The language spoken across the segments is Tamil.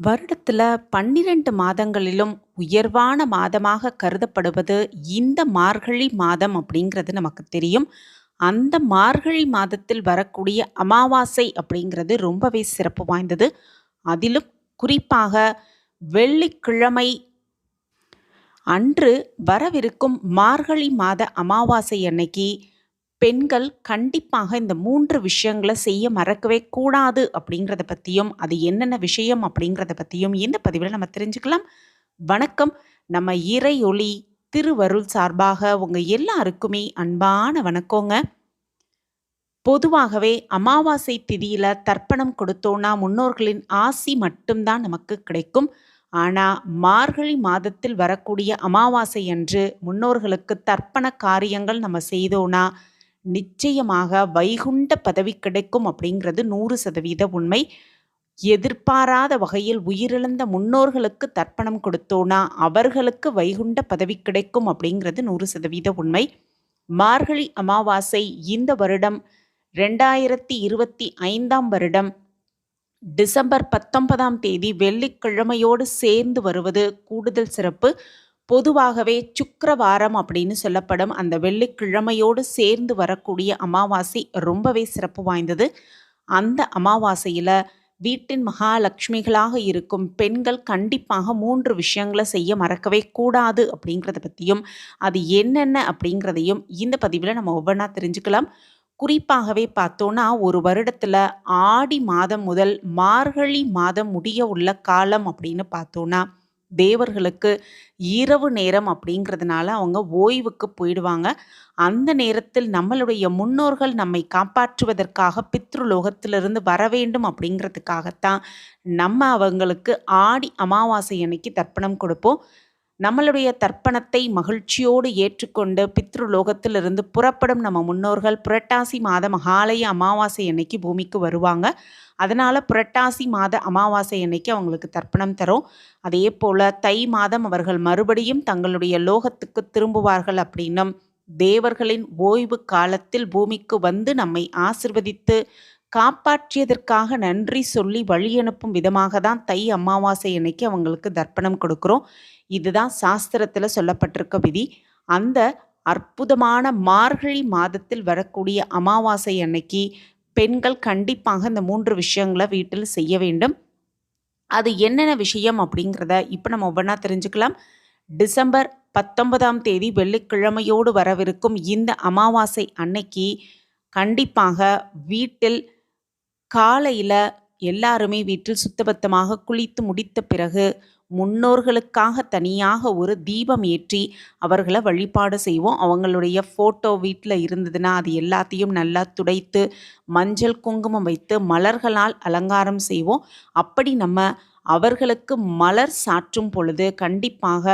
வருடத்துல 12 மாதங்களிலும் உயர்வான மாதமாக கருதப்படுவது இந்த மார்கழி மாதம் அப்படிங்கிறது நமக்கு தெரியும். அந்த மார்கழி மாதத்தில் வரக்கூடிய அமாவாசை அப்படிங்கிறது ரொம்பவே சிறப்பு வாய்ந்தது. அதிலும் குறிப்பாக வெள்ளிக்கிழமை அன்று வரவிருக்கும் மார்கழி மாத அமாவாசை அன்னைக்கு பெண்கள் கண்டிப்பாக இந்த மூன்று விஷயங்களை செய்ய மறக்கவே கூடாது அப்படிங்கிறத பற்றியும் அது என்னென்ன விஷயம் அப்படிங்கிறத பற்றியும் இந்த பதிவில் நம்ம தெரிஞ்சுக்கலாம். வணக்கம். நம்ம இறையொளி திருவருள் சார்பாக உங்கள் எல்லாருக்குமே அன்பான வணக்கங்க. பொதுவாகவே அமாவாசை திதியில் தர்ப்பணம் கொடுத்தோன்னா முன்னோர்களின் ஆசி மட்டும்தான் நமக்கு கிடைக்கும். ஆனால் மார்கழி மாதத்தில் வரக்கூடிய அமாவாசை அன்று முன்னோர்களுக்கு தர்ப்பண காரியங்கள் நம்ம செய்தோன்னா நிச்சயமாக வைகுண்ட பதவி கிடைக்கும் அப்படிங்கிறது 100% உண்மை. எதிர்பாராத வகையில் உயிரிழந்த முன்னோர்களுக்கு தர்ப்பணம் கொடுத்தோனா அவர்களுக்கு வைகுண்ட பதவி கிடைக்கும் அப்படிங்கிறது 100% உண்மை. மார்கழி அமாவாசை இந்த வருடம் 2025ஆம் வருடம் டிசம்பர் 19ஆம் தேதி வெள்ளிக்கிழமையோடு சேர்ந்து வருவது கூடுதல் சிறப்பு. பொதுவாகவே சுக்கரவாரம் அப்படின்னு சொல்லப்படும் அந்த வெள்ளிக்கிழமையோடு சேர்ந்து வரக்கூடிய அமாவாசை ரொம்பவே சிறப்பு வாய்ந்தது. அந்த அமாவாசையில் வீட்டின் மகாலட்சுமிகளாக இருக்கும் பெண்கள் கண்டிப்பாக மூன்று விஷயங்களை செய்ய மறக்கவே கூடாது அப்படிங்கிறத பற்றியும் அது என்னென்ன அப்படிங்கிறதையும் இந்த பதிவில் நம்ம ஒவ்வொன்றா தெரிஞ்சுக்கலாம். குறிப்பாகவே பார்த்தோன்னா ஒரு வருடத்தில் ஆடி மாதம் முதல் மார்கழி மாதம் முடிய உள்ள காலம் அப்படின்னு பார்த்தோன்னா தேவர்களுக்கு இரவு நேரம் அப்படிங்கிறதுனால அவங்க ஓய்வுக்கு போயிடுவாங்க. அந்த நேரத்தில் நம்மளுடைய முன்னோர்கள் நம்மை காப்பாற்றுவதற்காக பித்ருலோகத்திலிருந்து வரவேண்டும் அப்படிங்கிறதுக்காகத்தான் நம்ம அவங்களுக்கு ஆடி அமாவாசை அன்னைக்கு தர்ப்பணம் கொடுப்போம். நம்மளுடைய தர்ப்பணத்தை மகிழ்ச்சியோடு ஏற்றுக்கொண்டு பித்ருலோகத்திலிருந்து புறப்படும் நம்ம முன்னோர்கள் புரட்டாசி மாத மகாலய அமாவாசை அன்னைக்கு பூமிக்கு வருவாங்க. அதனால் புரட்டாசி மாத அமாவாசை அன்னைக்கு அவங்களுக்கு தர்ப்பணம் தரும் அதே போல் தை மாதம் அவர்கள் மறுபடியும் தங்களுடைய லோகத்துக்கு திரும்புவார்கள் அப்படின்னும், தேவர்களின் ஓய்வு காலத்தில் பூமிக்கு வந்து நம்மை ஆசிர்வதித்து காப்பாற்றியதற்காக நன்றி சொல்லி வழி அனுப்பும் விதமாக தான் தை அமாவாசை அன்னைக்கு அவங்களுக்கு தர்ப்பணம் கொடுக்குறோம் இதுதான் சாஸ்திரத்தில் சொல்லப்பட்டிருக்க விதி. அந்த அற்புதமான மார்கழி மாதத்தில் வரக்கூடிய அமாவாசை அன்னைக்கு பெண்கள் கண்டிப்பாக இந்த மூன்று விஷயங்களை வீட்டில் செய்ய வேண்டும். அது என்னென்ன விஷயம் அப்படிங்கிறத இப்போ நம்ம ஒவ்வொன்றா தெரிஞ்சுக்கலாம். டிசம்பர் 19ஆம் தேதி வெள்ளிக்கிழமையோடு வரவிருக்கும் இந்த அமாவாசை அன்னைக்கு கண்டிப்பாக வீட்டில் காலையில் எல்லாருமே வீட்டில் சுத்தபத்தமாக குளித்து முடித்த பிறகு, முன்னோர்களுக்காக தனியாக ஒரு தீபம் ஏற்றி அவர்களை வழிபாடு செய்வோம். அவங்களுடைய ஃபோட்டோ வீட்டில் இருந்ததுன்னா, அது எல்லாத்தையும் நல்லா துடைத்து, மஞ்சள், குங்குமம் வைத்து மலர்களால் அலங்காரம் செய்வோம். அப்படி நம்ம அவர்களுக்கு மலர் சாற்றும் பொழுது கண்டிப்பாக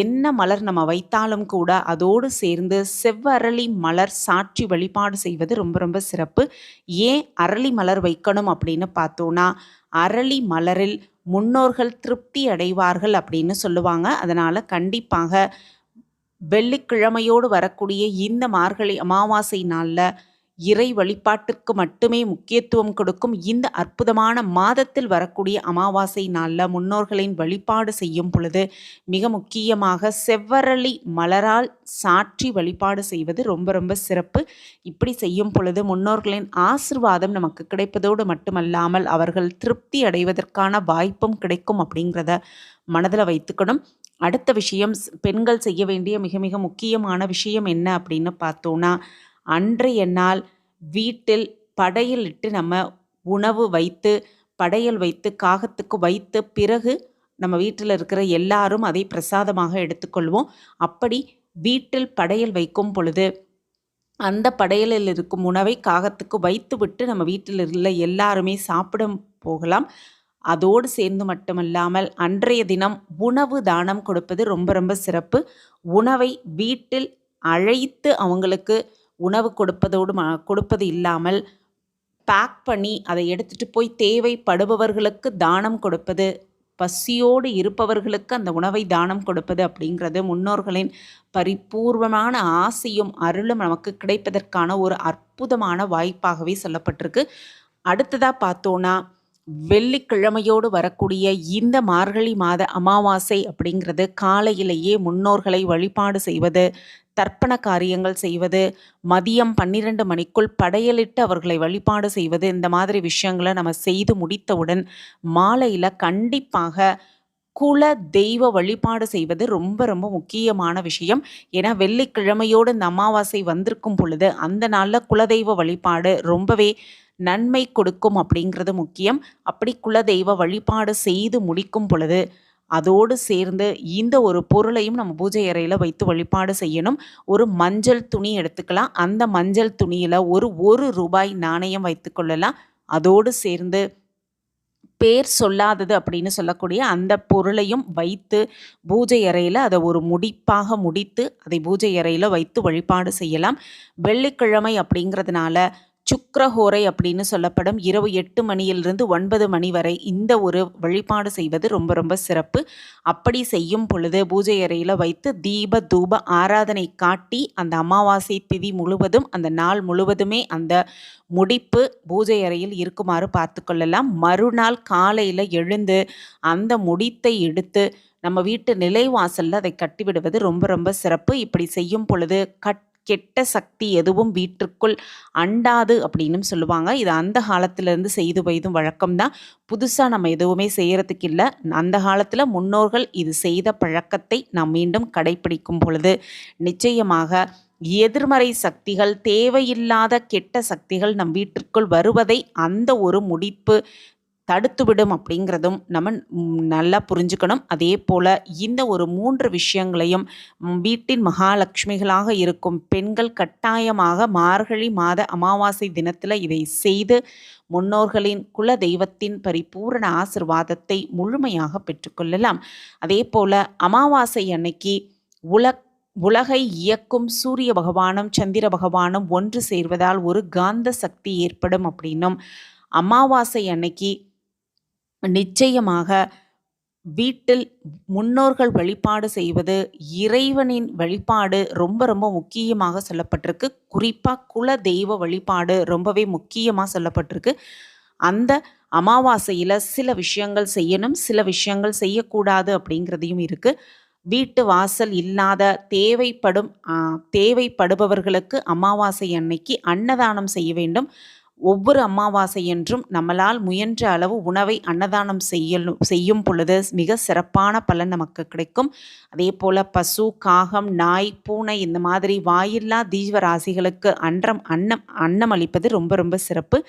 என்ன மலர் நம்ம வைத்தாலும் கூட அதோடு சேர்ந்து செவ்வரளி மலர் சாற்றி வழிபாடு செய்வது ரொம்ப ரொம்ப சிறப்பு. ஏன் அரளி மலர் வைக்கணும் அப்படின்னு பார்த்தோன்னா அரளி மலரில் முன்னோர்கள் திருப்தி அடைவார்கள் அப்படின்னு சொல்லுவாங்க. அதனால் கண்டிப்பாக வெள்ளிக்கிழமையோடு வரக்கூடிய இந்த மார்கழி அமாவாசை நாளில் இறை வழிபாட்டிற்கு மட்டுமே முக்கியத்துவம் கொடுக்கும் இந்த அற்புதமான மாதத்தில் வரக்கூடிய அமாவாசை நாளில் முன்னோர்களின் வழிபாடு செய்யும் பொழுது, மிக முக்கியமாக செவ்வரளி மலரால் சாற்றி வழிபாடு செய்வது ரொம்ப ரொம்ப சிறப்பு. இப்படி செய்யும் பொழுது முன்னோர்களின் ஆசிர்வாதம் நமக்கு கிடைப்பதோடு மட்டுமல்லாமல், அவர்கள் திருப்தி அடைவதற்கான வாய்ப்பும் கிடைக்கும் அப்படிங்கிறத மனதில் வைத்துக்கணும். அடுத்த விஷயம் பெண்கள் செய்ய வேண்டிய மிக மிக முக்கியமான விஷயம் என்ன அப்படின்னு பார்த்தோன்னா அன்றைய நாள் வீட்டில் படையலிட்டு நம்ம உணவு வைத்து, படையல் வைத்து காகத்துக்கு வைத்து பிறகு நம்ம வீட்டில் இருக்கிற எல்லாரும் அதை பிரசாதமாக எடுத்துக்கொள்வோம். அப்படி வீட்டில் படையல் வைக்கும் பொழுது, அந்த படையலில் இருக்கும் உணவை காகத்துக்கு வைத்து விட்டு நம்ம வீட்டில் உள்ள எல்லாருமே சாப்பிட போகலாம். அதோடு சேர்ந்து மட்டுமல்லாமல், அன்றைய தினம் உணவு தானம் கொடுப்பது ரொம்ப ரொம்ப சிறப்பு. உணவை வீட்டில் அழைத்து அவங்களுக்கு உணவு கொடுப்பதோடு ம கொடுப்பது இல்லாமல், பேக் பண்ணி அதை எடுத்துகிட்டு போய் தேவைப்படுபவர்களுக்கு தானம் கொடுப்பது, பசியோடு இருப்பவர்களுக்கு அந்த உணவை தானம் கொடுப்பது அப்படிங்கிறது முன்னோர்களின் பரிபூர்வமான ஆசையும் அருளும் நமக்கு கிடைப்பதற்கான ஒரு அற்புதமான வாய்ப்பாகவே சொல்லப்பட்டிருக்கு. அடுத்ததாக பார்த்தோன்னா வெள்ளிக்கிழமையோடு வரக்கூடிய இந்த மார்கழி மாத அமாவாசை அப்படிங்கிறது காலையிலேயே முன்னோர்களை வழிபாடு செய்வது தர்ப்பண காரியங்கள் செய்வது மதியம் பன்னிரண்டு மணிக்குள் படையலிட்டு அவர்களை வழிபாடு செய்வது இந்த மாதிரி விஷயங்களை நம்ம செய்து முடித்தவுடன் மாலையில் கண்டிப்பாக குல தெய்வ வழிபாடு செய்வது ரொம்ப ரொம்ப முக்கியமான விஷயம். ஏன்னா வெள்ளிக்கிழமையோடு இந்த அமாவாசை வந்திருக்கும் பொழுது அந்த நாளில் குலதெய்வ வழிபாடு ரொம்பவே நன்மை கொடுக்கும் அப்படிங்கிறது முக்கியம். அப்படி குலதெய்வ வழிபாடு செய்து முடிக்கும் பொழுது அதோடு சேர்ந்து இந்த ஒரு பொருளையும் நம்ம பூஜை அறையில் வைத்து வழிபாடு செய்யணும். ஒரு மஞ்சள் துணி எடுத்துக்கலாம். அந்த மஞ்சள் துணியில் ஒரு ஒரு ரூபாய் நாணயம் வைத்துக்கொள்ளலாம் அதோடு சேர்ந்து பேர் சொல்லாதது அப்படின்னு சொல்லக்கூடிய அந்த பொருளையும் வைத்து பூஜை அறையில் அதை ஒரு முடிப்பாக முடித்து அதை பூஜை அறையில் வைத்து வழிபாடு செய்யலாம். வெள்ளிக்கிழமை அப்படிங்கிறதுனால சுக்ரஹோரை அப்படின்னு சொல்லப்படும். இரவு எட்டு மணியிலிருந்து ஒன்பது மணி வரை இந்த ஒரு வழிபாடு செய்வது ரொம்ப ரொம்ப சிறப்பு. அப்படி செய்யும் பொழுது பூஜை அறையில் வைத்து தீப தூப ஆராதனை காட்டி அந்த அமாவாசை திதி முழுவதும் அந்த நாள் முழுவதுமே அந்த முடிப்பு பூஜை அறையில் இருக்குமாறு பார்த்து கொள்ளலாம். மறுநாள் காலையில் எழுந்து அந்த முடித்தை எடுத்து நம்ம வீட்டு நிலைவாசலில் அதை கட்டிவிடுவது ரொம்ப ரொம்ப சிறப்பு. இப்படி செய்யும் பொழுது கட் கெட்ட சக்தி எதுவும் வீட்டிற்குள் அண்டாது அப்படின்னு சொல்லுவாங்க. இது அந்த காலத்திலேருந்து செய்து வைதும் வழக்கம்தான் புதுசாக நம்ம எதுவுமே செய்கிறதுக்கு இல்லை. அந்த காலத்தில் முன்னோர்கள் இது செய்த பழக்கத்தை நாம் மீண்டும் கடைபிடிக்கும் பொழுது நிச்சயமாக எதிர்மறை சக்திகள் தேவையில்லாத கெட்ட சக்திகள் நம் வீட்டிற்குள் வருவதை அந்த ஒரு முடிப்பு தடுத்துவிடும் அப்படிங்கிறதும் நம்ம நல்லா புரிஞ்சுக்கணும். அதே போல் இந்த ஒரு மூன்று விஷயங்களையும் வீட்டின் மகாலட்சுமிகளாக இருக்கும் பெண்கள் கட்டாயமாக மார்கழி மாத அமாவாசை தினத்தில் இதை செய்து முன்னோர்களின் குல தெய்வத்தின் பரிபூரண ஆசிர்வாதத்தை முழுமையாக பெற்றுக்கொள்ளலாம் அதே போல் அமாவாசை அன்னைக்கு உல உலகை இயக்கும் சூரிய பகவானும் சந்திர பகவானும் ஒன்று சேர்வதால் ஒரு காந்த சக்தி ஏற்படும் அப்படின்னும் அமாவாசை அன்னைக்கு நிச்சயமாக வீட்டில் முன்னோர்கள் வழிபாடு செய்வது இறைவனின் வழிபாடு ரொம்ப ரொம்ப முக்கியமாக சொல்லப்பட்டிருக்கு. குறிப்பாக குல தெய்வ வழிபாடு ரொம்பவே முக்கியமாக சொல்லப்பட்டிருக்கு. அந்த அமாவாசையில் சில விஷயங்கள் செய்யணும் சில விஷயங்கள் செய்யக்கூடாது அப்படிங்கிறதையும் இருக்குது வீட்டு வாசல் இல்லாத தேவைப்படும் தேவைப்படுபவர்களுக்கு அமாவாசை அன்னைக்கு அன்னதானம் செய்ய வேண்டும். ஒவ்வொரு அமாவாசை என்றும் நம்மளால் முயன்ற அளவு உணவை அன்னதானம் செய்யலும் செய்யும் பொழுது மிக சிறப்பான பலன் நமக்கு கிடைக்கும். அதே போல் பசு காகம் நாய் பூனை இந்த மாதிரி வாயில்லா தீவராசிகளுக்கு அன்றம் அன்னம் அன்னம் அளிப்பது ரொம்ப ரொம்ப சிறப்பு.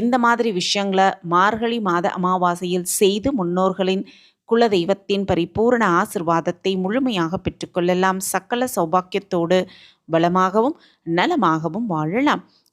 இந்த மாதிரி விஷயங்களை மார்கழி மாத அமாவாசையில் செய்து முன்னோர்களின் குல தெய்வத்தின் பரிபூர்ண ஆசிர்வாதத்தை முழுமையாக பெற்றுக்கொள்ளலாம். சக்கல சௌபாக்கியத்தோடு பலமாகவும் நலமாகவும் வாழலாம்.